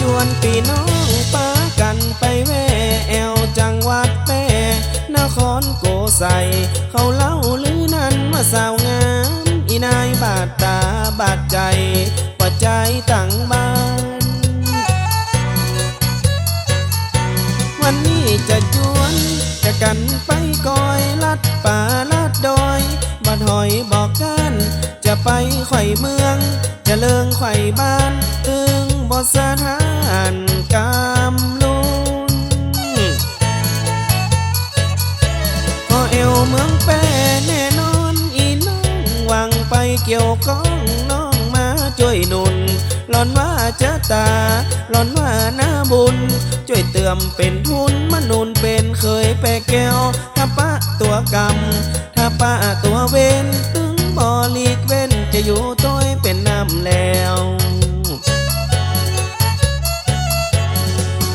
ชวนปีน้องป้ากันไปแวแอวจังหวัดแม่นครโกใสเขาเล่าลือนั้นว่าสาวงามอีนายบาดตาบาดใจปัจจัยตั้งบ้านวันนี้จะชวนจะกันไปกอยลัดป่าลัดดอย บัดหอยบอกกันจะไปไข่เมือง จะเลิงไข่บ้านตึงบทสถานกามลุนพอเอวเมืองแปรแน่นอนอีน้องหวังไปเกี่ยวก้องน้องมาช่วยนุนหลอนว่าจะตาหลอนว่าหน้าบุญ ช่วยเติมเป็นทุนมนุนเป็นเคยแปรแก้วถ้าปะตัวกรรม ถ้าตัวเวนตึงบอลีกเว้น จะอยู่ต้อยเป็นน้ำแล้ว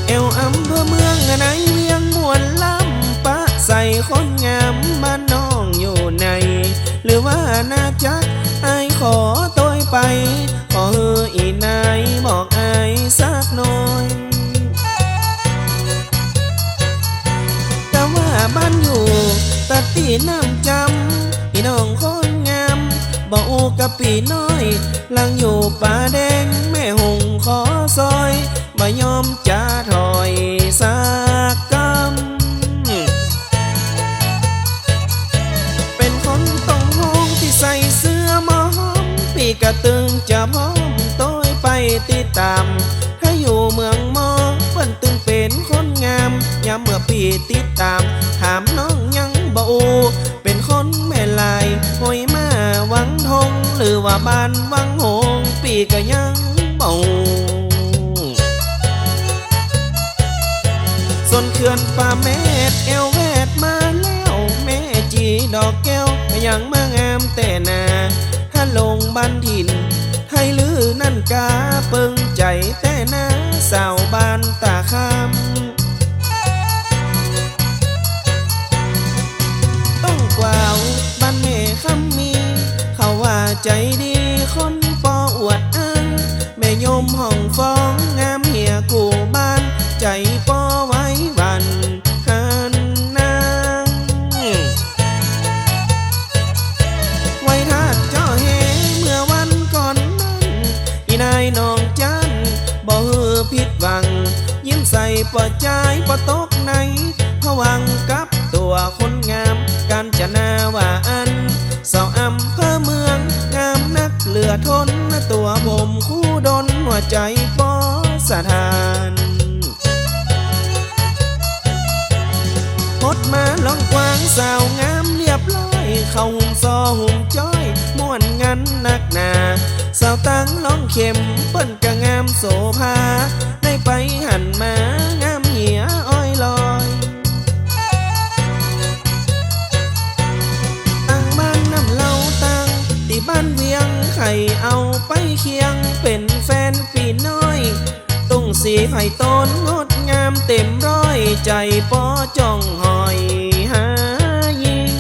เอวอำเภอเมืองไหนเวียงมวนลำปะใส่คนงามบ้านน้องอยู่ใน หรือว่าน่าจักไอขอตัวไป ขอเฮออีนายบอกไอสักหน่อยแต่ว่าบ้านอยู่ ตัดตีน้ำจำพี่น้องคนงามบอกกับปีน้อยหลังอยู่ป่าแดง บ้านวังหงปีก็ยังบ่อูส่วนเขื่อนป่าเมดเอวแวดมาแล้วแม่จีดอกแก้วก็ยังมางามแต่นาถ้าลงบ้านถิ่นไทยลือนั่นกาเปิงใจแต่นาสาวบ้าน ใส่ปอใจปตกในผวังกับตัวคนงามการจะนาว่าอันสาวอำเภอเมืองงามนักเหลือทนตัวผมคู่ดนหัวใจปอสถานพดมาลองกวางสาวงามเรียบร้อยเข้าหุ่มซอหุ่มจ้อยม่วนงันนักหนาสาวตั้งลองเข็มเปิ้นกะงามโสภาได้ไปหันมาง วียงไข่เอาไปเคียงเป็นแฟนปีน้อย ตุ้งสีไผ่ต้นงดงามเต็มร้อยใจปอจ้องหอยหายิง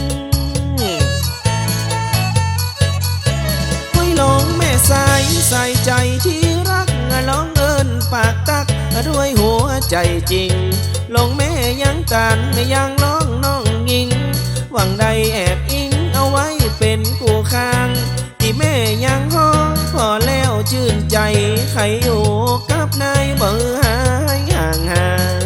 ห้อยลงแม่สายใส่ใจที่รักลองเอินปากตักด้วยหัวใจจริง ลงแม่ยังกันไม่ยังร้องน้องยิง หวังใดแอบ ชื่นใจใครอยู่กับนายเบอร์หายห่างห่าง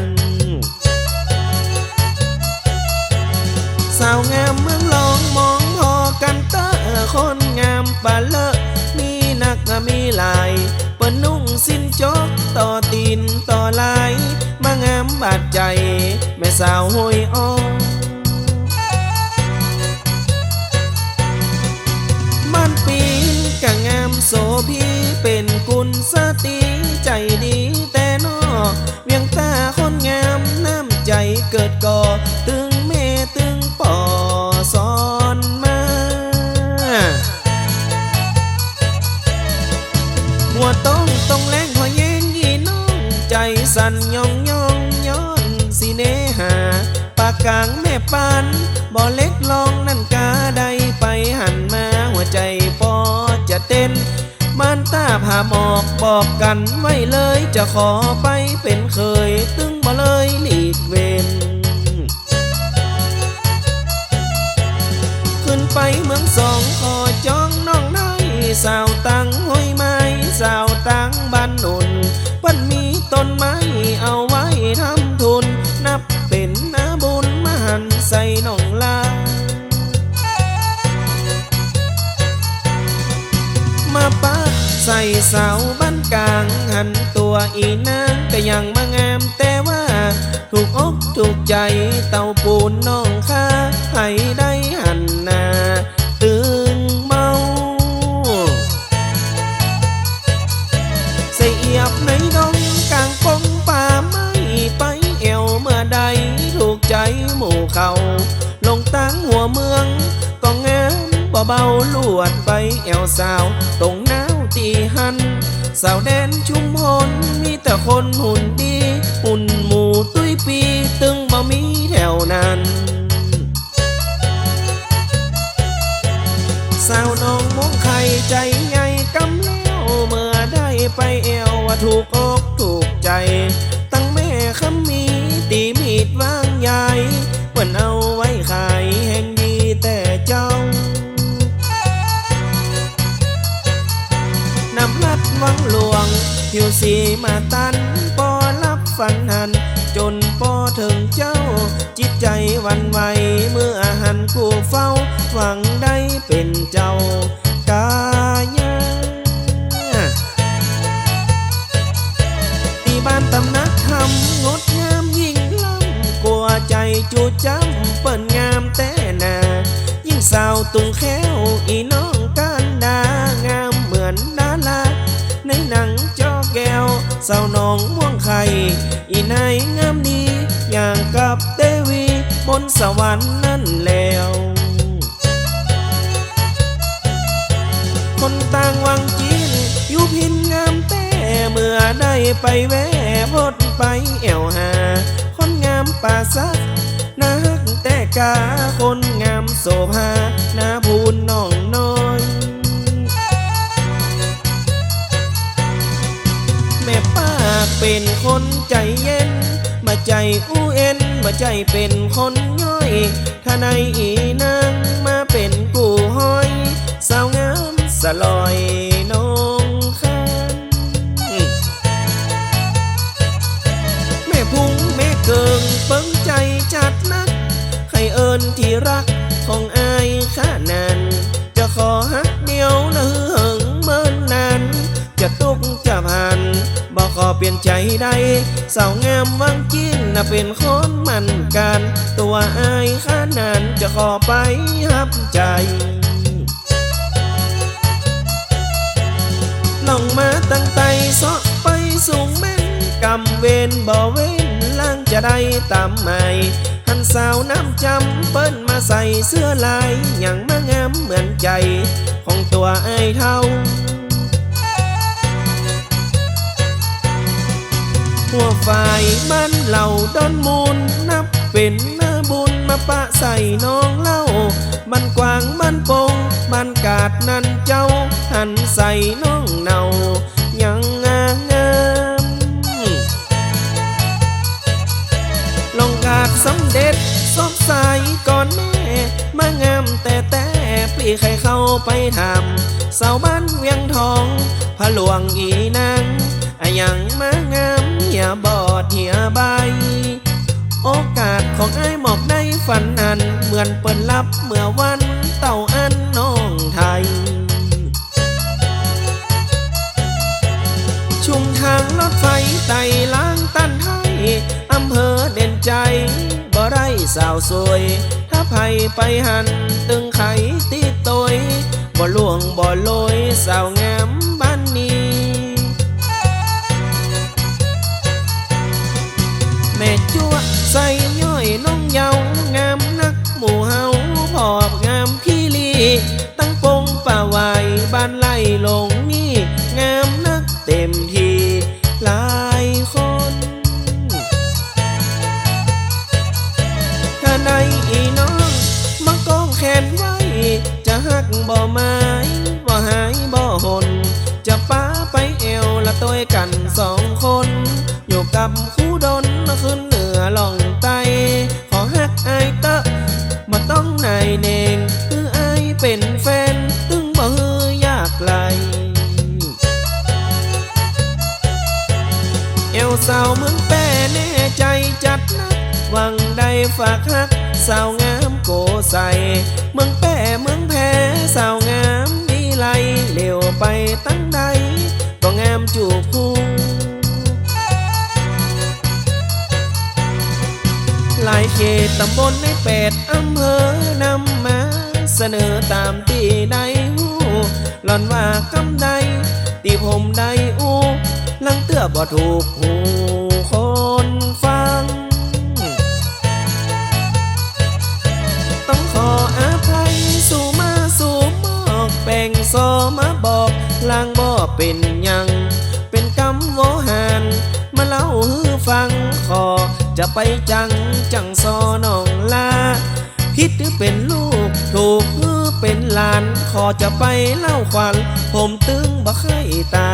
สาวงามเมืองลองมองพอกันเตอคนงามปะเลอะมีนักมีหลายเปิ้นนุ่งสิ้นจกต่อตีนต่อลายมางามบาดใจ แม่สาวห้อยอ้อ เป็นกุลสตรีใจดีแต่นอเวียงตาคนงามน้ำใจเกิดก่อตึงเมตึงปอสอนมาหัวต้องต้องแรงพอแย่งยีน้องใจสั่นยองยองย้อนสิเนหาปากกลางแม่ปันบ่เล็กลองนั่น บอกกันไม่เลยจะขอไปเป็นเคยตึ อีนางก็ยังมางามแต่ว่า ถูกอกถูกใจเต่าปูนน้อง คนหุ่นดี หุ่นหมูตุ้ยปีตึงบ่มีแถวนั้นสาวน้องมองไข่ใจใหญ่กำแล้วเมื่อได้ไปเอวว่าถูกอกถูกใจ งผิวสีมาตันปอรับฝันหัน จนปอถึงเจ้า จิตใจวันไหวเมื่ออาหันผู้เฝ้า หวังได้เป็นเจ้า กายาตีบ้านตำนักทำงดงามยิ่งล้ำกลัวใจจูจำเปิ้นงามแต่หนา ยิ่งสาวตุงแค้วอีน้อง สาวน้องม่วงไข่อีนายงามดีอย่างกับเทวีบนสวรรค์นั่นแล้ว คนต่างวังจีนอยู่พินงามแต่เมื่อได้ไปแวะพดไปแอวหา คนงามป่าซักนักแต่กาคนงามโสภาหน้าพูนน้อง เป็นคนใจเย็น มาใจอู้เอ็น มาใจเป็นคนย่อย ถ้าในอีนางมาเป็นกูห้อย สาวงามสลอยน้องข้านแม่พุงแม่เกิงเปิ้งใจจัดนัก ใครเอิญที่รัก เปลี่ยนใจได้สาวงามวังจีนน่ะเป็นคนมันกัน ตัวอายข้านั้นจะขอไปฮับใจลองมาตั้งไตเสาะไปสูงแม่นกำเวนบ่เว้นล่างจะได้ตามใหม่หันสาวน้ำจำเปิ้นมาใส่เสื้อลายอย่างมางามเหมือนใจ ของตัวไอ้ายเท่า หัวฝ่ายมันเหล่าดอนมูลนับเป็นหน้าบุญมาปะใส่น้องเล่า มันกวางมันปงมันกาดนั่นเจ้า หันใส่น้องเนายังงางามลองกาดสำเร็จซบใสก่อนแม่มางามแต่แต่ปีใครเข้าไปทำสาวบ้านเวียงทองพระหลวงอีนาง อะยังมางามอย่าบอดเหียใบ โอกาสของไอ้หมอกได้ฝันอัน เหมือนเปิดลับเมื่อวันเต่าอันน้องไทย ชุมทางรถไฟไต่ล้างตันไทยอำเภอเด่นใจ บ่ไรสาวสวย ถ้าไผไปหัน ตึงไขตีตยบ่ล่วงบ่โลยสาวงามบ้า ส่ย่อยน้องเยาวงามนักหมู่เฮาพอบงามพี่ลีตั้งปงป่าไวายบ้านไล่ลงนี่ งามนักเต็มทีหลายคนถ้าในอีน้องมากองแขนไว้ จะหักบ่ไม้บ่หายบ่หนจะป้าไปเอวละตัวกันสองคน อยู่กับค สาวเมืองแป้แน่ใจจัดนักวังใดฝากฮักสาวงามโกใส เมืองแป้เมืองแพ้สาวงามดีไลเลี้ยวไปตั้งใดก็งามจูบคู่หลายเขตตำบลในแปดอำเภอนำมาเสนอตามที่ใดหูหล่อนว่ากำใดตีผมใดอู้ เตื้อบ่ถูกหูคนฟัง ต้องขออภัยสู่มาสู่หมอกแป่งโซมาบอกลางบ่เป็นยัง เป็นกำโวหารมาเล่าฮือฟังขอจะไปจังจังซอน้องลาคิดหรือเป็นลูกถูกหรือเป็นหลาน ขอจะไปเล่าควันผมตึงบ่เคยตา